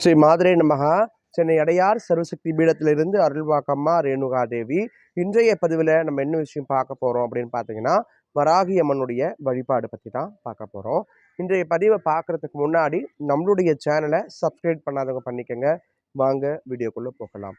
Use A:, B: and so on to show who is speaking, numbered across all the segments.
A: ஸ்ரீ மாதுரை நமகா. சென்னை அடையார் சர்வசக்தி பீடத்திலிருந்து அருள்வாக்கம்மா ரேணுகா தேவி இன்றைய பதிவில் நம்ம என்ன விஷயம் பார்க்க போகிறோம் அப்படின்னு பார்த்தீங்கன்னா வராகி அம்மனுடைய வழிபாடு பற்றி தான் பார்க்க போகிறோம் இன்றைய பதிவை பார்க்குறதுக்கு முன்னாடி நம்மளுடைய சேனலை சப்ஸ்கிரைப் பண்ணாதவங்க பண்ணிக்கோங்க. வாங்க வீடியோக்குள்ளே போகலாம்.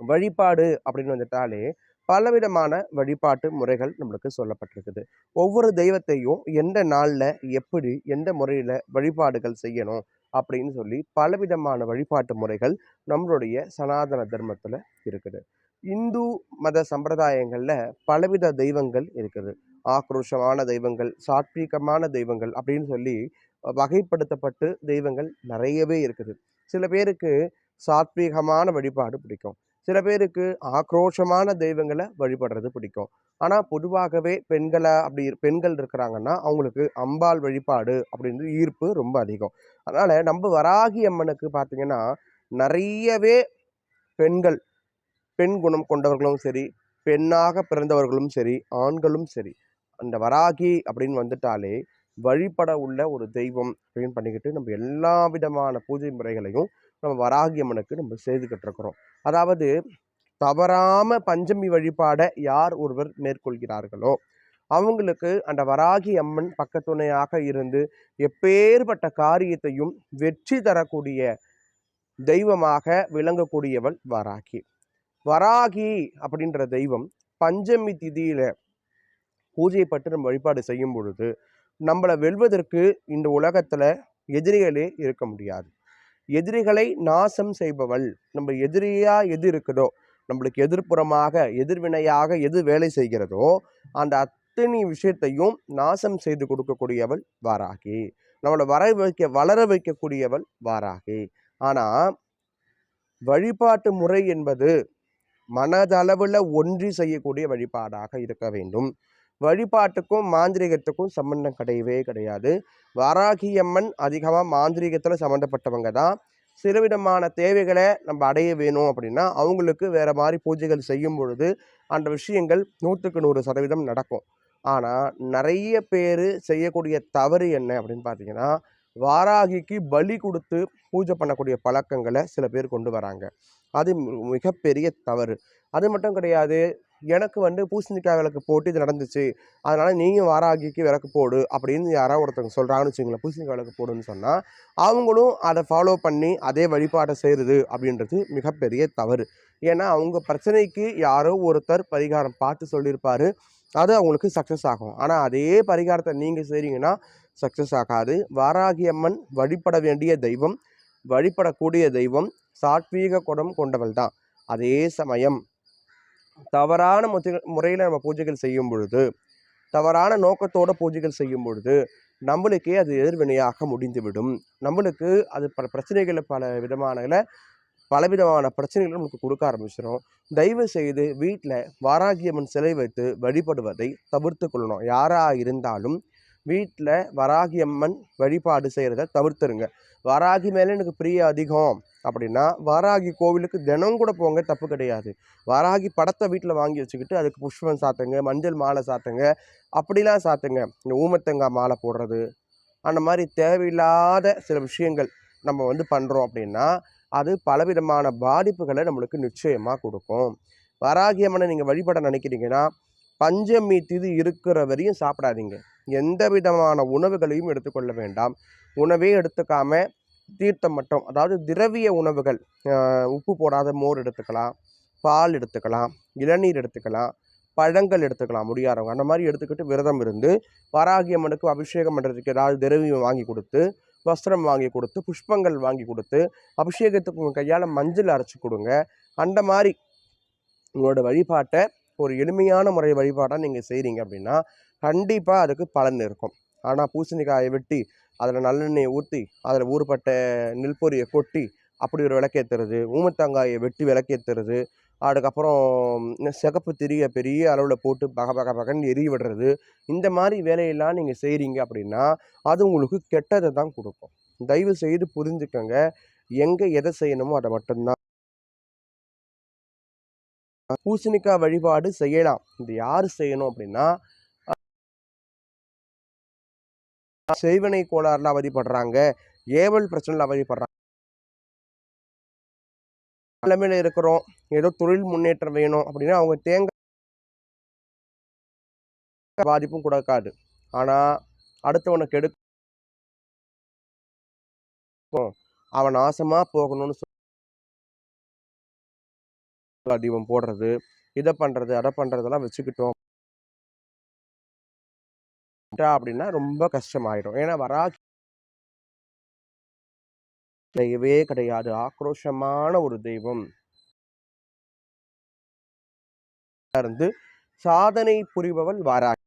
A: வழிபாடு அப்படின்னு வந்துட்டாலே பலவிதமான வழிபாட்டு முறைகள் நம்மளுக்கு சொல்லப்பட்டிருக்குது. ஒவ்வொரு தெய்வத்தையும் எந்த நாளில் எப்படி எந்த முறையில் வழிபாடுகள் செய்யணும் அப்படின்னு சொல்லி பலவிதமான வழிபாட்டு முறைகள் நம்மளுடைய சனாதன தர்மத்தில் இருக்குது. இந்து மத சம்பிரதாயங்களில் பலவித தெய்வங்கள் இருக்குது. ஆக்ரோஷமான தெய்வங்கள் சாத்வீகமான தெய்வங்கள் அப்படின்னு சொல்லி வகைப்படுத்தப்பட்டு தெய்வங்கள் நிறையவே இருக்குது. சில பேருக்கு சாத்வீகமான வழிபாடு பிடிக்கும். சில பேருக்கு ஆக்ரோஷமான தெய்வங்களை வழிபடுறது பிடிக்கும். ஆனால் பொதுவாகவே பெண்களை அப்படி பெண்கள் இருக்கிறாங்கன்னா அவங்களுக்கு அம்பாள் வழிபாடு அப்படின்றது ஈர்ப்பு ரொம்ப அதிகம். அதனால் நம்ம வராகி அம்மனுக்கு பார்த்தீங்கன்னா நிறையவே பெண்கள் பெண் குணம் கொண்டவர்களும் சரி பெண்ணாக பிறந்தவர்களும் சரி ஆண்களும் சரி அந்த வராகி அப்படின்னு வந்துட்டாலே வழிபட உள்ள ஒரு தெய்வம் அப்படின்னு பண்ணிக்கிட்டு நம்ம எல்லா விதமான பூஜை முறைகளையும் நம்ம வராகி அம்மனுக்கு நம்ம செய்துக்கிட்டு இருக்கிறோம் அதாவது தவறாமல் பஞ்சமி வழிபாடை யார் ஒருவர் மேற்கொள்கிறார்களோ அவங்களுக்கு அந்த வராகி அம்மன் பக்கத்துணையாக இருந்து எப்பேற்பட்ட காரியத்தையும் வெற்றி தரக்கூடிய தெய்வமாக விளங்கக்கூடியவள் வராகி. வராகி அப்படின்ற தெய்வம் பஞ்சமி திதியில பூஜைப்பட்டு நம்ம வழிபாடு செய்யும் பொழுது நம்மளை வெல்வதற்கு இந்த உலகத்தில் எதிரிகளே இருக்க முடியாது. எதிரிகளை நாசம் செய்பவள் நம்ம எதிரியாக எது இருக்குதோ நம்மளுக்கு எதிர்ப்புறமாக எதிர்வினையாக எது வேலை செய்கிறதோ அந்த அத்தனை விஷயத்தையும் நாசம் செய்து கொடுக்கக்கூடியவள் வாராகி. நம்மளை வர வைக்க வளர வைக்கக்கூடியவள் வாராகி. ஆனால் வழிபாட்டு முறை என்பது மனதளவில் ஒன்றி செய்யக்கூடிய வழிபாடாக இருக்க வேண்டும். வழிபாட்டுக்கும் மாந்திரிகத்துக்கும் சம்பந்தம் கிடையவே கிடையாது. வாராகியம்மன் அதிகமாக மாந்திரிகத்தில் சம்மந்தப்பட்டவங்க தான். சிறுவிதமான தேவைகளை நம்ம அடைய வேணும் அப்படின்னா அவங்களுக்கு வேறு மாதிரி பூஜைகள் செய்யும் பொழுது அந்த விஷயங்கள் நூற்றுக்கு நூறு சதவீதம் நடக்கும். ஆனால் நிறைய பேர் செய்யக்கூடிய தவறு என்ன அப்படின்னு பார்த்தீங்கன்னா வாராகிக்கு பலி கொடுத்து பூஜை பண்ணக்கூடிய பழக்கங்களை சில பேர் கொண்டு வராங்க. அது மிகப்பெரிய தவறு. அது மட்டும் கிடையாது எனக்கு வந்து பூசணிக்காய் விளக்கு போட்டு இது நடந்துச்சு அதனால் நீங்கள் வாராகிக்கு விளக்கு போடு அப்படின்னு யாராவது ஒருத்தவங்க சொல்கிறாங்கன்னு வச்சுங்களேன் பூசணிக்காய் விளக்கு போடுன்னு சொன்னால் அவங்களும் அதை ஃபாலோ பண்ணி அதே வழிபாட்டை செய்கிறது அப்படின்றது மிகப்பெரிய தவறு. ஏன்னா அவங்க பிரச்சனைக்கு யாரோ ஒருத்தர் பரிகாரம் பார்த்து சொல்லியிருப்பார். அது அவங்களுக்கு சக்ஸஸ் ஆகும். ஆனால் அதே பரிகாரத்தை நீங்கள் செய்கிறீங்கன்னா சக்ஸஸ் ஆகாது. வாராகி அம்மன் வழிபட வேண்டிய தெய்வம் வழிபடக்கூடிய தெய்வம் சாத்வீக குடம் கொண்டவள் தான். அதே சமயம் தவறான முறையில் நம்ம பூஜைகள் செய்யும் பொழுது தவறான நோக்கத்தோட பூஜைகள் செய்யும் பொழுது நம்மளுக்கே அது எதிர்வினையாக முடிந்துவிடும். நம்மளுக்கு அது பல பிரச்சனைகளை பல விதமான பலவிதமான பிரச்சனைகளை நமக்கு கொடுக்க ஆரம்பிச்சிடும் தயவு செய்து வீட்டில் வாராகியம்மன் சிலை வைத்து வழிபடுவதை தவிர்த்து கொள்ளணும். யாராக இருந்தாலும் வீட்டில் வராகியம்மன் வழிபாடு செய்கிறத தவிர்த்துருங்க. வராகி மேலே எனக்கு பிரிய அதிகம் அப்படின்னா வாராகி கோவிலுக்கு தினம் கூட போங்க தப்பு கிடையாது. வாராகி படத்தை வீட்டில் வாங்கி வச்சுக்கிட்டு அதுக்கு புஷ்பம் சாத்துங்க மஞ்சள் மாலை சாத்துங்க அப்படிலாம் சாத்துங்க. இந்த ஊமத்தங்காய் மாலை போடுறது அந்த மாதிரி தேவையில்லாத சில விஷயங்கள் நம்ம வந்து பண்ணுறோம் அப்படின்னா அது பலவிதமான பாதிப்புகளை நம்மளுக்கு நிச்சயமாக கொடுக்கும். வராகி அம்மனை நீங்கள் வழிபட நினைக்கிறீங்கன்னா பஞ்சமி திதி இருக்கிற வரையும் சாப்பிடாதீங்க. எந்த விதமான உணவுகளையும் எடுத்துக்கொள்ள வேண்டாம். உணவே எடுத்துக்காம தீர்த்தம் மட்டும் அதாவது திரவிய உணவுகள் உப்பு போடாத மோர் எடுத்துக்கலாம் பால் எடுத்துக்கலாம் இளநீர் எடுத்துக்கலாம் பழங்கள் எடுத்துக்கலாம் முடியாதவங்க. அந்த மாதிரி எடுத்துக்கிட்டு விரதம் இருந்து வராகியம்மனுக்கு அபிஷேகம் பண்ணுறதுக்கு ஏதாவது திரவியம் வாங்கி கொடுத்து வஸ்திரம் வாங்கி கொடுத்து புஷ்பங்கள் வாங்கி கொடுத்து அபிஷேகத்துக்கு உங்கள் கையால் மஞ்சள் அரைச்சி கொடுங்க. அந்த மாதிரி உங்களோட வழிபாட்டை ஒரு எளிமையான முறை வழிபாட்டாக நீங்கள் செய்கிறீங்க அப்படின்னா கண்டிப்பாக அதுக்கு பலன் இருக்கும். ஆனால் பூசணிக்காயை வெட்டி அதில் நல்லெண்ணெயை ஊற்றி அதில் ஊறுப்பட்ட நெல்பொரியை கொட்டி அப்படி ஒரு விளக்கேற்றுறது ஊமத்தங்காயை வெட்டி விளக்கேற்றுறது அதுக்கப்புறம் சிகப்பு திரிய பெரிய அளவில் போட்டு பக பக பகன்னு எரிய விடுறது. இந்த மாதிரி வேலையெல்லாம் நீங்கள் செய்கிறீங்க அப்படின்னா அது உங்களுக்கு கெட்டதை தான் கொடுக்கும். தயவு செய்து புரிஞ்சுக்கோங்க. எங்கே எதை செய்யணுமோ அதை மட்டும்தான். பூசணிக்காய் வழிபாடு செய்யலாம். இது யார் செய்யணும் அப்படின்னா செய்வனை கோளாறுல அவதிப்படுறாங்க. ஏவல் பிரச்சனையில் அவதிப்படுறாங்க. நிலைமையில் இருக்கிறோம். ஏதோ தொழில் முன்னேற்றம் வேணும் அப்படின்னா அவங்க தேங்காய் பாதிப்பும் கொடுக்காது. ஆனால் அடுத்தவனை கெடுக்கும் அவன் நாசமாக போகணும்னு சொல்லி தீபம் போடுறது இதை பண்ணுறது அதை பண்ணுறதெல்லாம் வச்சுக்கிட்டோம். அப்படின்னா ரொம்ப கஷ்டமாயிடும். ஏன்னா வரா கிடையவே கிடையாது. ஆக்ரோஷமான ஒரு தெய்வம். சார்ந்து சாதனை புரிபவள் வாராகி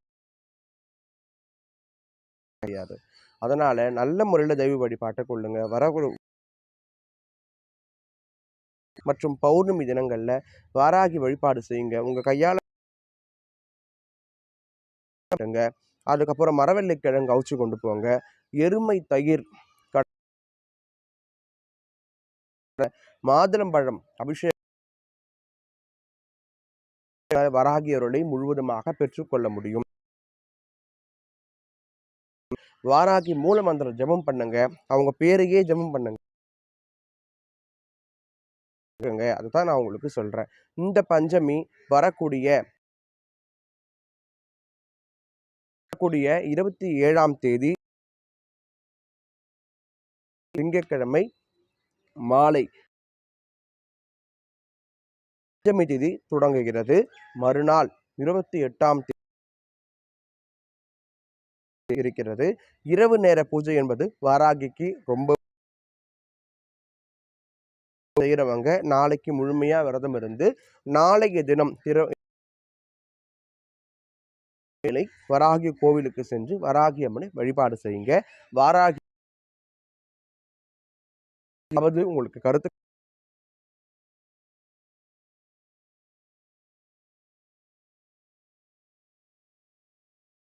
A: கிடையாது அதனால நல்ல முறையில் தெய்வ வழிபாட்டை கொள்ளுங்க. வரகுரு மற்றும் பௌர்ணமி தினங்கள்ல வாராகி வழிபாடு செய்யுங்க. உங்க கையால அதுக்கப்புறம் மரவெள்ளை கிழங்கு அவிச்சு கொண்டு போங்க. எருமை தயிர் மாதுளம்பழம் அபிஷேகம் வராகியருளை முழுவதுமாக பெற்றுக்கொள்ள முடியும். வாராகி மூல மந்திரம் ஜபம் பண்ணுங்க. அவங்க பேரையே ஜபம் பண்ணுங்க. அதுதான் நான் உங்களுக்கு சொல்றேன். இந்த பஞ்சமி வரக்கூடிய வரக்கூடிய இருபத்தி ஏழாம் தேதி திங்கட்கிழமை மாலை பஞ்சமி திதி தொடங்குகிறது. மறுநாள் இருபத்தி எட்டாம் தேதி இருக்கிறது. இரவு நேர பூஜை என்பது வாராகிக்கு ரொம்ப செய்யறவங்க நாளைக்கு முழுமையா விரதம் இருந்து நாளைய தினம் திரு வராகி கோவிலுக்கு சென்று வராகி அம்மனை வழிபாடு செய்யுங்க. வாராகி அதாவது உங்களுக்கு கருத்து